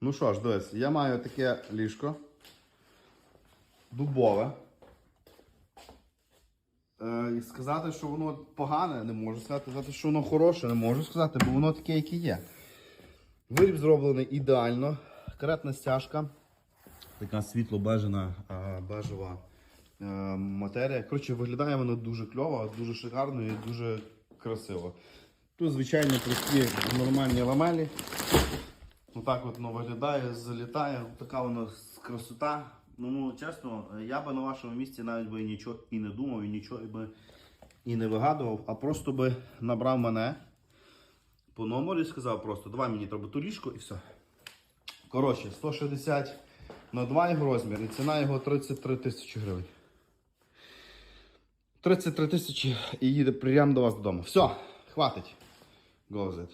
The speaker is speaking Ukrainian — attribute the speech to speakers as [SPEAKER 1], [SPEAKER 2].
[SPEAKER 1] Ну що ж, дивись, я маю таке ліжко. Дубове. Е, і сказати, що воно погане, не можу сказати. Сказати, що воно хороше, не можу сказати, бо воно таке, яке є. Виріб зроблений ідеально. Каретна стяжка. Така світло-бежена е, бежева е, матерія. Коротше, виглядає воно дуже кльово, дуже шикарно і дуже красиво. Тут, звичайно, прості нормальні ламелі. Отак от воно виглядає, залітає, така воно красота. Ну, чесно, я би на вашому місці навіть би нічого і не думав, і нічого би і не вигадував, а просто би набрав мене по номеру і сказав просто, давай мені треба ту ліжко і все. Коротше, 160 на 2 його розмір, і ціна його 33 тисячі гривень. 33 тисячі і їде прямо до вас додому. Все, хватить. Go.